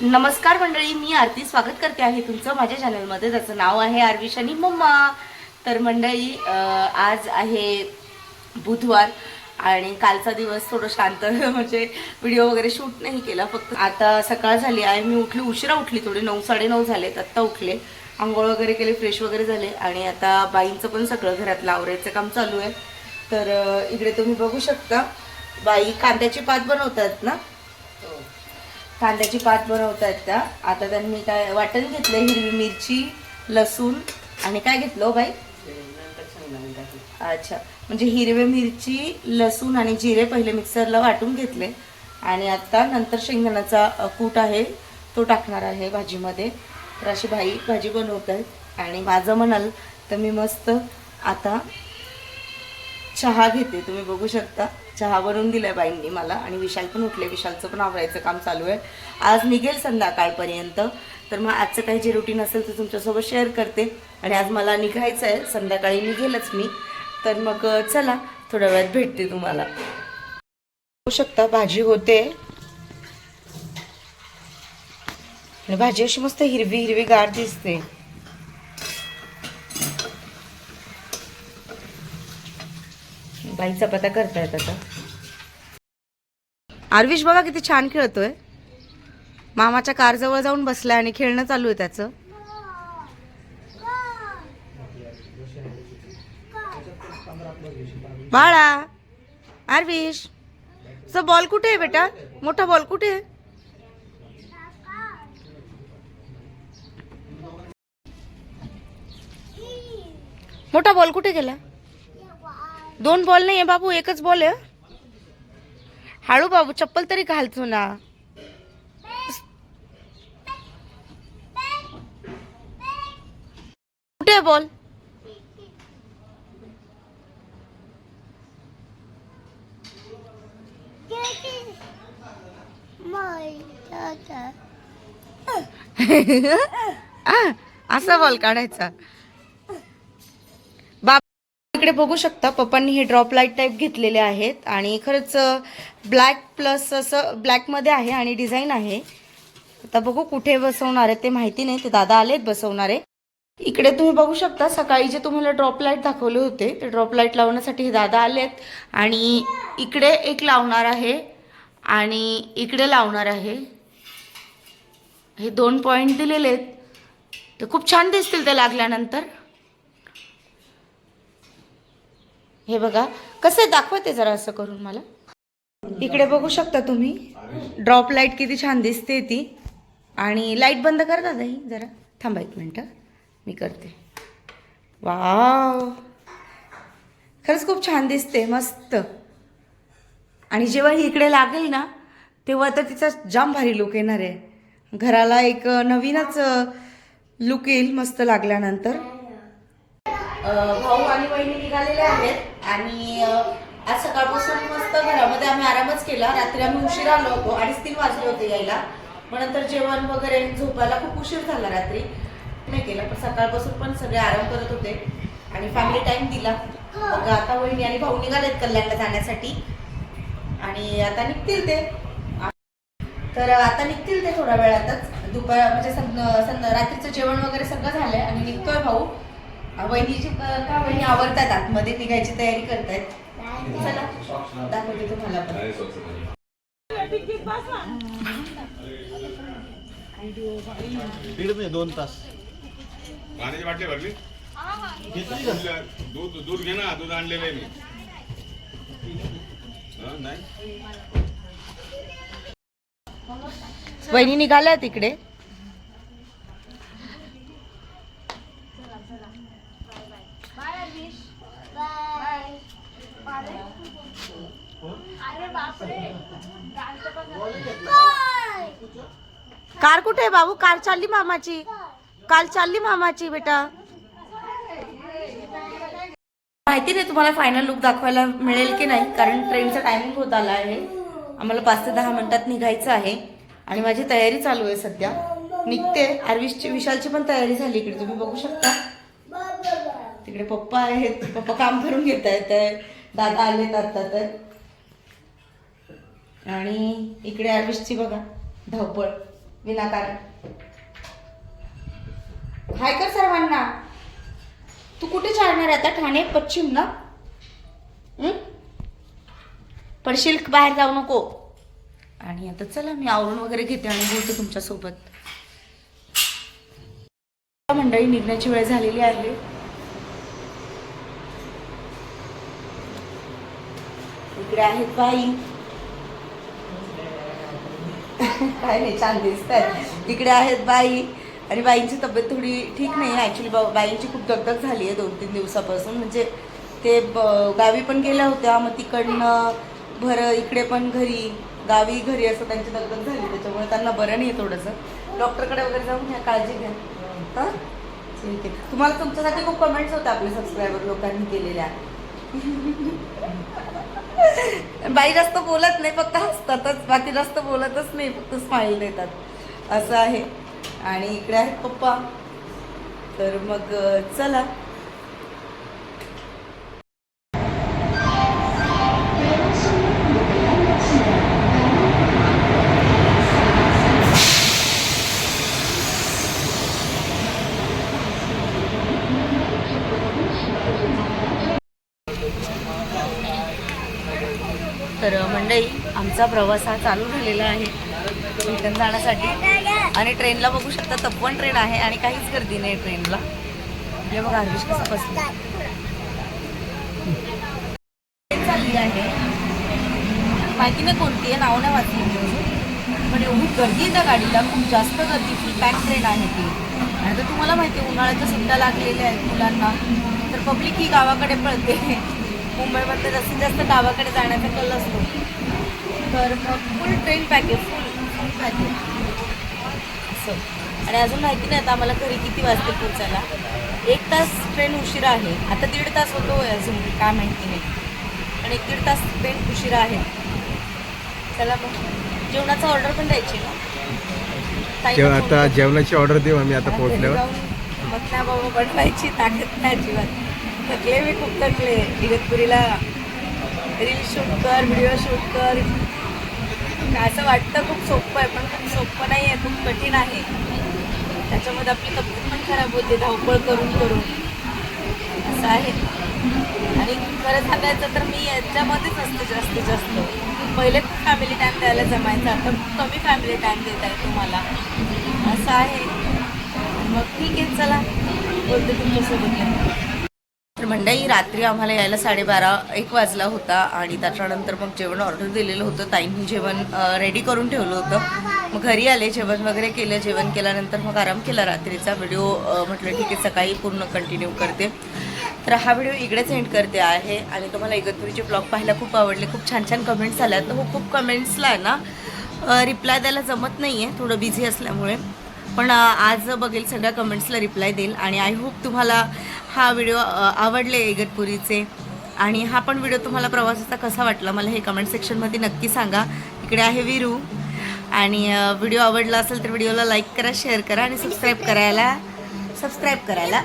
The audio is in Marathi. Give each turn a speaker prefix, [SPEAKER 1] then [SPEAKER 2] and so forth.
[SPEAKER 1] नमस्कार मंडळी मी आरती स्वागत करते आहे तुमचं माझ्या चॅनलमध्ये त्याचं नाव आहे आरविश आणि मम्मा. तर मंडळी आज आहे बुधवार आणि कालचा दिवस थोडं शांत म्हणजे व्हिडिओ वगैरे शूट नाही केला फक्त आता सकाळ झाली आहे. मी उठली उशिरा उठली थोडी नऊ साडेनऊ झालेत आत्ता उठले. आंघोळ वगैरे केले फ्रेश वगैरे झाले. आणि आता बाईंचं पण सगळं घरात लावरायचं काम चालू आहे. तर इकडे तुम्ही बघू शकता. बाई कांद्याची पात बनवतात ना? कांद्याची पात बनवत आहेत त्या आता त्यांनी काय वाटण घेतलं हिरवी मिरची लसूण. आणि काय घेतलं हो बाई? अच्छा. म्हणजे हिरवी मिरची लसूण आणि जिरे पहिले मिक्सरला वाटून घेतले. आणि आता नंतर शेंगदाण्याचा कूट आहे तो टाकणार आहे भाजीमध्ये. तर अशी भाई भाजी बनवत आहेत. आणि माझं म्हणाल तर मी मस्त आता चहा घेते. तुम्ही बघू शकता. चहा बनवून दिलाय बाईंनी मला आणि विशाल पण उठले. विशालचं पण आवरायचं काम चालू आहे. आज निघेल संध्याकाळपर्यंत. तर मग आजचं काही जे रुटीन असेल ते तुमच्यासोबत शेअर करते. आणि आज मला निघायचं आहे. संध्याकाळी निघेलच मी. तर मग चला थोड्या वेळात भेटते तुम्हाला. होऊ शकता भाजी होते. आणि भाजी अशी मस्त हिरवी हिरवी गार दिसते. बाई चपात्या करतायत आता. आरविश बघा किती छान खेळतोय. मामाच्या कारजवळ जाऊन बसलाय आणि खेळणं चालू आहे त्याचं. बाळा आरविश तुझा बॉल कुठे आहे बेटा? मोठा बॉल कुठे आहे? मोठा बॉल कुठे गेला? दोन बॉल नाही आहे बाबू एकच बॉल आहे. हळू बाबू चप्पल तरी घालतो ना. कुठे बॉल? असा बॉल काढायचा. इकडे बघू शकता पप्पांनी हे ड्रॉप लाइट टाईप घेतलेले आहेत आणि खरंच ब्लॅक प्लस असं ब्लॅकमध्ये आहे आणि डिझाईन आहे. आता बघू कुठे बसवणार आहे ते माहिती नाही ते दादा आलेत बसवणारे इकडे तुम्ही बघू शकता सकाळी जे तुम्हाला ड्रॉप लाइट दाखवले होते ते ड्रॉप लाइट लावण्यासाठी हे दादा आलेत. आणि इकडे एक लावणार आहे आणि इकडे लावणार आहे. हे दोन पॉईंट दिलेले आहेत. ते खूप छान दिसतील ते लागल्यानंतर. हे बघा कसं आहे? दाखवते जरा असं करून मला. इकडे बघू शकता तुम्ही. ड्रॉप लाइट किती छान दिसते ती. आणि लाइट बंद करता दादा जरा. थांबा एक मिनटं. मी करते. वाव खरंच खूप छान दिसते मस्त. आणि जेव्हा ही इकडे लागेल ना तेव्हा तर तिचा जाम भारी लुक येणार आहे. घराला एक नवीनच लुक येईल मस्त लागल्यानंतर. भाऊ आणि बहिणी निघालेले आहेत आणि आज सकाळपासून मस्त घरामध्ये आम्ही आरामच केला. रात्री आम्ही उशीर आलो होतो. अडीच तीन वाजले होते यायला. मग नंतर जेवण वगैरे झोपायला खूप उशीर झाला रात्री. नाही केला पण सकाळपासून पण सगळे आराम करत होते. आणि फॅमिली टाइम दिला. मग आता वहिनी आणि भाऊ निघालेत कल्याणला जाण्यासाठी. आणि आता निघतील ते. तर आता निघतील ते थोड्या वेळातच दुपार म्हणजे सं रात्रीचं जेवण वगैरे सगळं झालंय. आणि निघतोय भाऊ. वहिनीची का वहिनी आवडतात आतमध्ये निघायची तयारी करतायत. चला दाखवते तुम्हाला पण.
[SPEAKER 2] दीड दोन तास.
[SPEAKER 3] पाण्याची बाटली भरली? दूध दूध घे ना दूध आणलेलं आहे मी. हं, नाही?
[SPEAKER 1] वहिनी निघाल्या तिकडे? कार कुठे आहे बाबू? कार चालली मामाची. काल चालली मामाची बेटा. माहिती नाही तुम्हाला फायनल लुक दाखवायला मिळेल की नाही कारण ट्रेनचा टायमिंग होत आला आहे. आम्हाला पाच ते दहा मिनिटात निघायचं आहे. आणि माझी तयारी चालू आहे सध्या. निघते. आरविशची विशालची पण तयारी झाली इकडे. तुम्ही बघू शकता. तिकडे पप्पा आहेत. पप्पा काम करून घेत आहेत. दादा आलेत आता तर. आणि इकडे आरविशची बघा. धावपळ. विनाकारण. हाय कर सर्वांना. तू कुठे चालणार आता ठाणे? पश्चिम ना? पडशील? बाहेर जाऊ नको. आणि आता चला मी आवरून वगैरे घेते आणि बोलते तुमच्यासोबत. मंडळी निघण्याची वेळ झालेली आहे. इकडे आहेत बाई. काय नाही छान दिसत इकडे आहेत बाई. आणि बाईंची तब्येत थोडी ठीक नाही ॲक्च्युली बाईंची खूप दगदग झाली आहे दोन तीन दिवसापासून. म्हणजे ते ब- गावी पण गेल्या होत्या. मग तिकडनं भर इकडे पण घरी गावी घरी असं त्यांची दगदग झाली. त्याच्यामुळे त्यांना बरं नाही आहे थोडंसं. डॉक्टरकडे वगैरे जाऊन घ्या काळजी घ्या. हां? ठीक आहे. तुम्हाला तुमच्यासाठी खूप कमेंट्स होत्या आपल्या सबस्क्रायबर लोकांनी केलेल्या. बाई जास्त बोलत नाही फक्त हसतातच. बाकी जास्त बोलतच नाही फक्त स्माईल देतात. असं आहे. आणि इकडे आहेत पप्पा. तर मग चला. आमचा प्रवास हा चालू झालेला आहे रिटर्न जाण्यासाठी. आणि ट्रेनला बघू शकता तपवन ट्रेन आहे आणि काहीच गर्दी नाही ट्रेनला. हे बघा हरविश कसं बसलं. ट्रेन चालली आहे. माहिती नाही कोणती आहे नाव नाही वाचली पण एवढी गर्दी त्या गाडीला खूप जास्त गर्दी फुल पॅक ट्रेन आहे ती. आणि तर तुम्हाला माहिती आहे उन्हाळ्याच्या सुट्ट्या लागलेल्या आहेत मुलांना. तर पब्लिक ही गावाकडे पळते. मुंबईमध्ये जास्तीत जास्त गावाकडे जाण्याचा कल असतो. तर मग फुल ट्रेन पॅक आहे फुल फुल पॅक आहे असं. आणि अजून माहिती नाही आता आम्हाला घरी किती वाजते पोचायला एक तास ट्रेन उशिरा आहे. आता दीड तास होतो अजून काय माहिती नाही. पण एक दीड तास ट्रेन उशिरा आहे. चला मग. जेवणाचा ऑर्डर पण द्यायची ना?
[SPEAKER 4] आता. जेवणाची ऑर्डर देऊ आम्ही आता पोहोचल्यावर.
[SPEAKER 1] ना बाबा बनवायची ताकद नाही अजिबात. थकले मी खूप थकले. इगतपुरीला रील शूट कर व्हिडिओ शूट कर. असं वाटतं खूप सोपं आहे पण खूप सोपं नाही आहे खूप कठीण आहे. त्याच्यामध्ये आपली तब्येत पण खराब होते धावपळ करून करून. असं आहे. आणि खरं सांगायचं तर मी याच्यामध्येच असते जास्तीत जास्त. पहिले खूप फॅमिली टाईम द्यायला जमायचा आता खूप कमी फॅमिली टाईम देत आहे तुम्हाला. असं आहे. मग ठीक आहे चला. बोलते तुमच्यासोबत मंडई रात्री आम्हाला यायला साडेबारा एक वाजला होता आणि त्याच्यानंतर मग जेवण ऑर्डर दिलेलं होतं. ताईंनी जेवण रेडी करून ठेवलं होतं. मग घरी आले जेवण वगैरे केलं. जेवण केल्यानंतर मग आराम केला रात्रीचा. व्हिडिओ म्हटलं ठीक आहे सकाळी पूर्ण कंटिन्यू करते. तर हा व्हिडिओ इकडेच एंड करते आहे. आणि तुम्हाला इगतपुरीचे ब्लॉग पाहायला खूप आवडले. खूप छान छान कमेंट्स आल्या. तर हो खूप कमेंट्सला आहे ना रिप्लाय द्यायला जमत नाही आहे थोडं बिझी असल्यामुळे. पण आज बघेल सगळ्या कमेंट्सला रिप्लाय देईल. आणि आय होप तुम्हाला हा व्हिडिओ आवडले इगतपुरीचे. आणि हा पण व्हिडिओ तुम्हाला प्रवासाचा कसा वाटला मला हे कमेंट सेक्शनमध्ये नक्की सांगा. इकडे आहे विरू. आणि व्हिडिओ आवडला असेल तर व्हिडिओला लाईक करा शेअर करा आणि सबस्क्राईब करायला सबस्क्राईब करायला